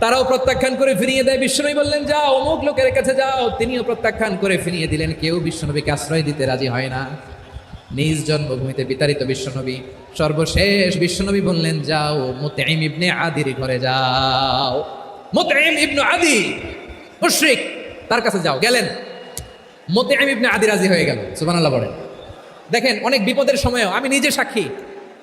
তারাও প্রত্যাখ্যান করে ফিরিয়ে দেয়। বিশ্বনবী বললেন, যাও, অমুক লোকের কাছে যাও। তিনিও প্রত্যাখ্যান করে ফিরিয়ে দিলেন। কেউ বিশ্বনবীকে আশ্রয় দিতে রাজি হয় না। নিজ জন্মভূমিতে বিতাড়িত বিশ্বনবী, সর্বশেষ বিশ্বনবী বললেন, যাও মুতাইম ইবনে আদির ঘরে যাও। মুতাইম ইবনে আদি, মুশরিক, তার কাছে যাও। গেলেন। মুতাইম ইবনে আদি রাজি হয়ে গেল। সুবহানাল্লাহ বলেন। দেখেন, অনেক বিপদের সময়ও আমি নিজে সাক্ষী।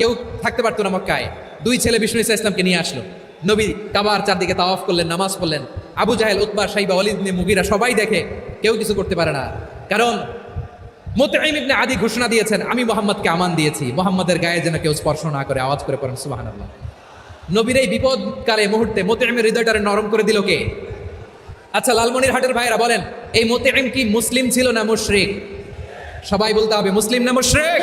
কেউ থাকতে পারতো না মক্কায়। দুই ছেলে বিষ্ণু ইসা ইসলামকে নিয়ে আসলো। নবী কাবার চারদিকে তাওয়াফ করলেন, নামাজ পড়লেন। আবু জাহেল উৎবা সাইবা অলিদ ইবনে মুগিরা সবাই দেখে কেউ কিছু করতে পারে না। কারণ ইবনে আদি ঘোষণা দিয়েছেন, আমি মোহাম্মদকে আমান দিয়েছি। মোহাম্মদের গায়ে যেন কেউ স্পর্শ না করে, আওয়াজ করে পড়েন, সুবহানাল্লাহ। নবীর এই বিপদকালে মুহূর্তে মোতে মোতাইমের হৃদয়টারে নরম করে দিল কে? আচ্ছা লালমনির হাটের ভাইরা বলেন, এই মোতাইম কি মুসলিম ছিল না মুশরিক? সবাই বলতে হবে, মুসলিম না মুশরিক?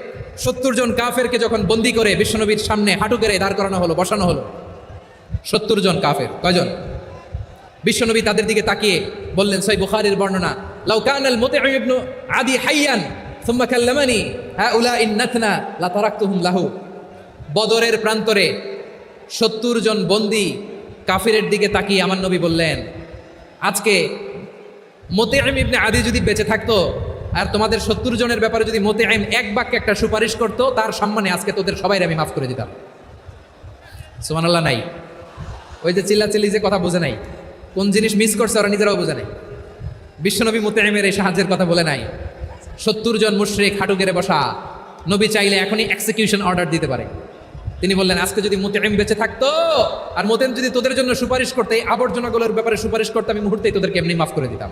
সত্তর জন কাফেরকে যখন বন্দি করে বিশ্বনবীর সামনে হাঁটু গেড়ে দাঁড় করানো হলো, বসানো হলো, সত্তর জন কাফের, কয়জন? বিশ্বনবী তাদের দিকে তাকিয়ে বললেন, সই বুখারির বর্ণনা লাউকান আল মুতিম ইবনু আদি হাইয়ান, সুম্মা কাল্লামানি হাউলা ইন নাথনা লা তারাকতুহুম লাহু। বদরের প্রান্তরে সত্তর জন বন্দি কাফিরের দিকে তাকিয়ে আমার নবী বললেন, আজকে মোতেআম ইবনে আদি যদি বেঁচে থাকতো আর তোমাদের সত্তর জনের ব্যাপারে যদি মোতেআম এক বাক্যে একটা সুপারিশ করতো, তার সম্মানে আজকে তোদের সবাই আমি মাফ করে দিতাম। সুবহানাল্লাহ, নাই। ওই যে চিল্লাচিল্লি যে কথা বোঝে নাই, কোন জিনিস মিস করছে ওরা নিজেরাও বোঝে নাই। বিশ্বনবী মোতেআমের এই সাহায্যের কথা বলে নাই। সত্তর জন মুশরিক হাঁটু গেড়ে বসা, নবী চাইলে এখনই এক্সিকিউশন অর্ডার দিতে পারে। তিনি বললেন, আজকে যদি মোতেম বেঁচে থাকতো, আর মোতেম যদি তোদের জন্য সুপারিশ করতে, এই আবর্জনাগুলোর ব্যাপারে সুপারিশ করতে আমি মুহূর্তেই তোদেরকে এমনি মাফ করে দিতাম।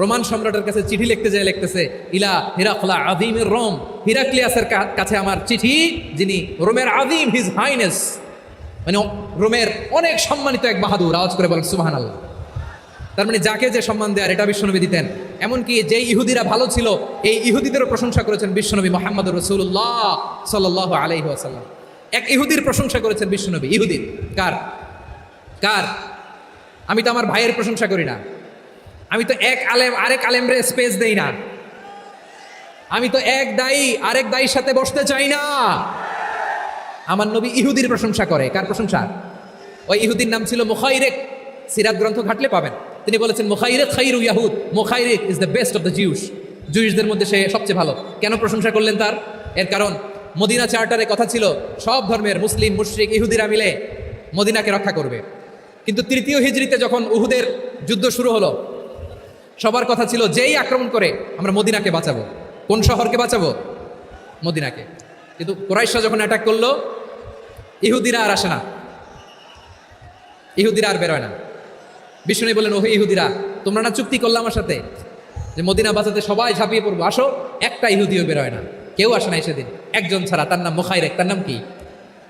রোমান সম্রাটের কাছে চিঠি লিখতে যায় লিখতেছে, ইলা হিরাকলা আদিমের রোম। হিরাক্লিয়াসের কাছে আমার চিঠি, যিনি রোমের আদিম হিজ হাইনেস। মানে রোমের অনেক সম্মানিত এক বাহাদুর, আওয়াজ করে বলেন সুবাহান আল্লাহ তার মানে যাকে যে সম্মান দেয়ার এটা বিশ্বনবী দিতেন। এমনকি যে ইহুদিরা ভালো ছিল, এই ইহুদিদেরও প্রশংসা করেছেন বিশ্বনবী মোহাম্মদ রসুল্লাহ সাল্লাহ আলাইহি আসাল্লাম এক ইহুদির প্রশংসা করেছেন বিশ্বনবী, ইহুদির। কার? কার? আমি তো আমার ভাইয়ের প্রশংসা করি না। আমি তো এক আলেম, আরেক আলেমরে স্পেস দেই না। আমি তো এক দায়ী, আরেক দায়ীর সাথে বসতে চাই না। আমার নবী ইহুদির প্রশংসা করে। কার প্রশংসা? ওই ইহুদির নাম ছিল মুখাইরেক। সিরাত গ্রন্থ ঘাটলে পাবেন। তিনি বলেছেন মুখাইরে খাইরু ইয়াহুদ। মুখাইরেক is the best of the Jews জুইসদের মধ্যে সে সবচেয়ে ভালো। কেন প্রশংসা করলেন তার? এর কারণ, মদিনা চার্টারে কথা ছিল, সব ধর্মের মুসলিম, মুশরিক, ইহুদিরা মিলে মদিনাকে রক্ষা করবে। কিন্তু তৃতীয় হিজড়িতে যখন উহুদের যুদ্ধ শুরু হলো সবার কথা ছিল, যেই আক্রমণ করে, আমরা মদিনাকে বাঁচাবো। কোন শহরকে বাঁচাবো? মদিনাকে। কিন্তু কোরাইশা যখন অ্যাটাক করল, ইহুদিরা আর আসে না। ইহুদিরা আর বেরোয় না। বিষ্ণু বললেন, ওহে ইহুদিরা, তোমরা না চুক্তি করলে আমার সাথে যে মদিনা বাঁচাতে সবাই ঝাঁপিয়ে পড়ব? আসো, একটা ইহুদিও বেরোয় না। কেউ আসে না সেদিন। একজন ছাড়া, তার নাম মোখাইরেক। তার নাম কি?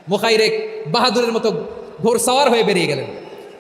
মোখাইরেক বাহাদুরের মতো ঘোর সাওয়ার হয়ে বেরিয়ে গেলেন।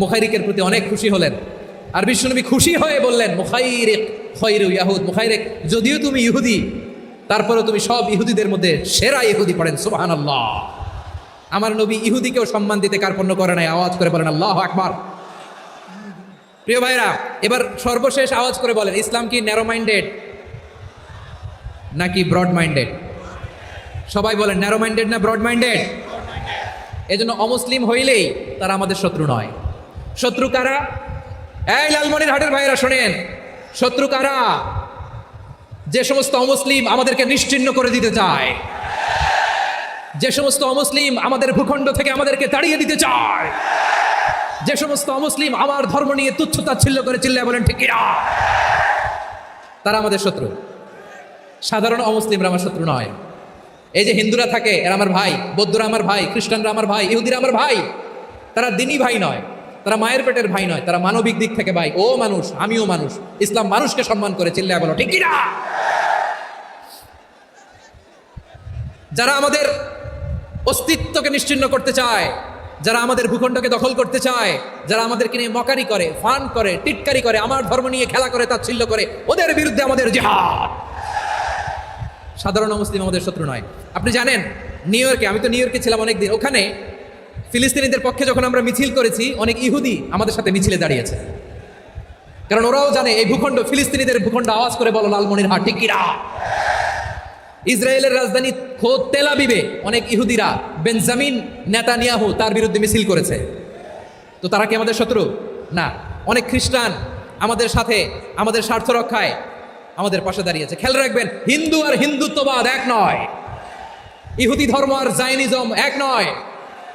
মুখাইরিকের প্রতি অনেক খুশি হলেন। আর বিশ্বনবী খুশি হয়ে বললেন, মুখাইরিক খৈরু ইয়াহুদ, মুখাইরেক, যদিও তুমি ইহুদি, তারপরেও তুমি সব ইহুদিদের মধ্যে সেরা ইহুদি পড়েন, সুবহানাল্লাহ। আমার নবী ইহুদিকেও সম্মান দিতে কার্পণ্য করে নাই, আওয়াজ করে বলেন, আল্লাহ আকবার। প্রিয় ভাইরা, এবার সর্বশেষ আওয়াজ করে বলেন, ইসলাম কি ন্যারো মাইন্ডেড নাকি ব্রড মাইন্ডেড সবাই বলেন ন্যারো মাইন্ডেড না ব্রড মাইন্ডেড এজন্য অমুসলিম হইলেই তারা আমাদের শত্রু নয়। শত্রু কারা? এই লালমনির হাটের ভাইরা শোনেন। শত্রু কারা? যে সমস্ত অমুসলিম আমাদেরকে নিশ্চিহ্ন করে দিতে চায়। যে সমস্ত অমুসলিম আমাদের ভূখণ্ড থেকে আমাদেরকে তাড়িয়ে দিতে চায়। যে সমস্ত অমুসলিম আমার ধর্ম নিয়ে তুচ্ছ তাচ্ছিল্য করে চিল্লায় বলেন, ঠিক তারা আমাদের শত্রু। সাধারণ অমুসলিমরা আমার শত্রু নয়। এই যে হিন্দুরা থাকে, এরা আমার ভাই, বৌদ্ধরা আমার ভাই, খ্রিস্টানরা আমার ভাই, ইহুদিরা আমার ভাই, তারা দিনই ভাই নয়। তারা মায়ের পেটের ভাই নয়, তারা মানবিক দিক থেকে ভাই। ও মানুষ, আমিও মানুষ। ইসলাম মানুষকে সম্মান করে চিল্লায় বলো, ঠিক কিনা? যারা আমাদের অস্তিত্বকে নিশ্চিন্ন করতে চায়, যারা আমাদের ভূখণ্ডকে দখল করতে চায়, যারা আমাদেরকে নিয়ে মকারি করে, ফান করে, টিটকারি করে, আমার ধর্ম নিয়ে খেলা করে, তাচ্ছিল্য করে, ওদের বিরুদ্ধে আমাদের জেহাদ। সাধারণ মুসলিম আমাদের শত্রু নয়। আপনি জানেন, নিউ ইয়র্কে, আমি তো নিউ ইয়র্কে ছিলাম অনেকদিন, ওখানে ফিলিস্তিনিদের পক্ষে যখন আমরা মিছিল করেছি, অনেক ইহুদি আমাদের সাথে মিছিলে দাঁড়িয়েছে। কারণ ওরাও জানে এই ভূখণ্ড, ফিলিস্তিনিদের ভূখণ্ড আওয়াজ করে বলো লালমনির হাট কিনা? ইসরায়েলের রাজধানী খোদ তেলাবিবে অনেক ইহুদিরা, বেনজামিন নেতানিয়াহু তার বিরুদ্ধে মিছিল করেছে। তো তারা কি আমাদের শত্রু? না। অনেক খ্রিস্টান আমাদের সাথে, আমাদের স্বার্থ রক্ষায় আমাদের পাশে দাঁড়িয়েছে। খেয়াল রাখবেন, হিন্দু আর হিন্দুত্ববাদ এক নয়। ইহুদি ধর্ম আর জাইনিজম এক নয়।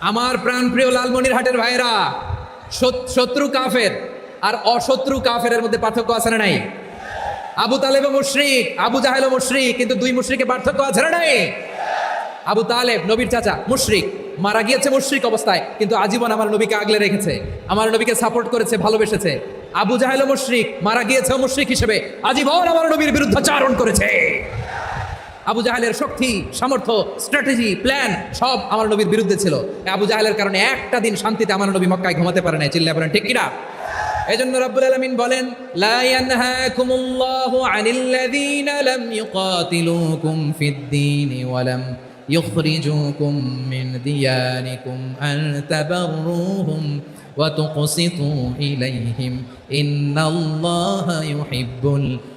আমার প্রাণপ্রিয় লালমনির হাটের ভাইরা শত্রু কাফের আর অশত্রু কাফের মধ্যে পার্থক্য আছে না নাই? আবু তালেব মুশরিক, আবু জাহেল মুশরিক, কিন্তু দুই মুশরিকে পার্থক্য আছে না নাই? আবু তালেব, নবীর চাচা, মুশরিক, মারা গিয়েছে মুশরিক অবস্থায়, কিন্তু আজীবন আমার নবীকে আগলে রেখেছে, আমার নবীকে সাপোর্ট করেছে, ভালোবেসেছে। আবু জাহেল মুশরিক, মারা গিয়েছে মুশরিক হিসেবে, আজীবন আমার নবীর বিরুদ্ধে চারণ করেছে। আবু জাহেলের শক্তি সামর্থ্য স্ট্র্যাটেজি প্ল্যান সব আমার নবীর বিরুদ্ধে ছিল এই আবু জাহেলের কারণে একটা দিন শান্তিতে আমার নবী মক্কায় ঘুমাতে পারে না চিল্লা বলেন ঠিক কিনা এজন্য রব্বুল আলামিন বলেন লা ইয়ানহাকুমুল্লাহু আনিল্লাযীনা লাম ইউকাতিলুকুম ফিদ-দীন ওয়া লাম ইখরিজুকুম মিন দিয়ারিকুম আন তাবাররুহুম وتقسطوا إليهم إن الله يحب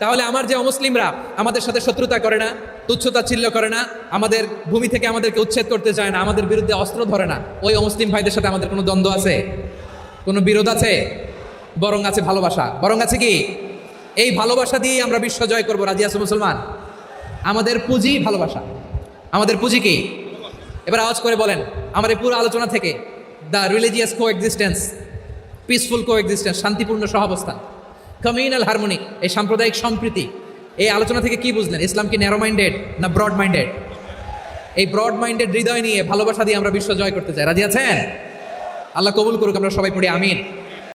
তাহলে আমার যে অমুসলিমরা আমাদের সাথে শত্রুতা করে না, তুচ্ছতা চিল্ল করে না, আমাদের ভূমি থেকে আমাদেরকে উচ্ছেদ করতে চায় না, আমাদের বিরুদ্ধে অস্ত্র ধরে না, ওই অমুসলিম ভাইদের সাথে আমাদের কোনো দ্বন্দ্ব আছে? কোনো বিরোধ আছে? বরং আছে ভালোবাসা। বরং আছে কি? এই ভালোবাসা দিয়েই আমরা বিশ্ব জয় করব, রাজি আছে মুসলমান? আমাদের পুঁজি ভালোবাসা। আমাদের পুঁজি কি? এবার আওয়াজ করে বলেন, আমার এই পুরো আলোচনা থেকে the religious coexistence peaceful coexistence শান্তিপূর্ণ সহাবস্থান। কমিউনাল হারমোনি এই সাম্প্রদায়িক সম্প্রীতি এই আলোচনা থেকে কি বুঝলেন ইসলাম কি ন্যারো মাইন্ডেড না ব্রড মাইন্ডেড এই ব্রড মাইন্ডেড হৃদয় নিয়ে ভালোবাসা দিয়ে আমরা বিশ্ব জয় করতে চাই। রাজি আছেন? আল্লাহ কবুল করুক, আমরা সবাই পড়ি, আমিন।